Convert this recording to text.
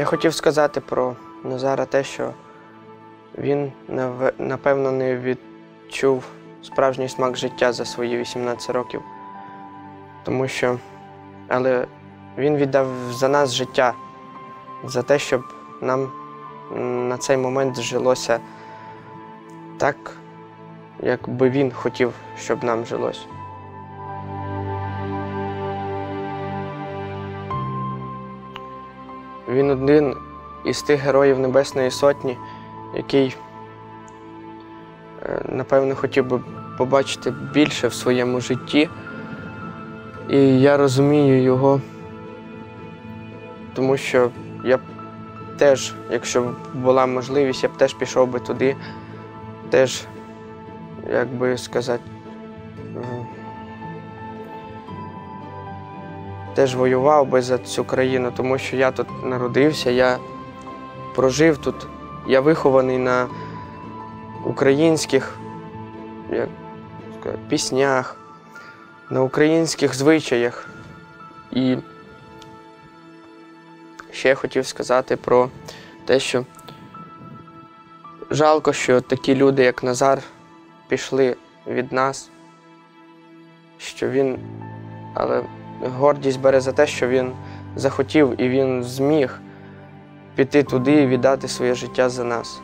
Я хотів сказати про Назара те, що він напевно не відчув справжній смак життя за свої 18 років. Тому що, але він віддав за нас життя, за те, щоб нам на цей момент жилося так, як би він хотів, щоб нам жилось. Він один із тих героїв Небесної Сотні, який, е, напевно, хотів би побачити більше в своєму житті. І я розумію його, тому що я б теж, якщо б була можливість, я б теж пішов би туди, теж, як би сказати, теж воював би за цю країну, тому що я тут народився, я прожив тут, я вихований на українських як сказати, піснях, на українських звичаях. І ще хотів сказати про те, що жалко, що такі люди, як Назар, пішли від нас, що він, але гордість бере за те, що він захотів і він зміг піти туди і віддати своє життя за нас.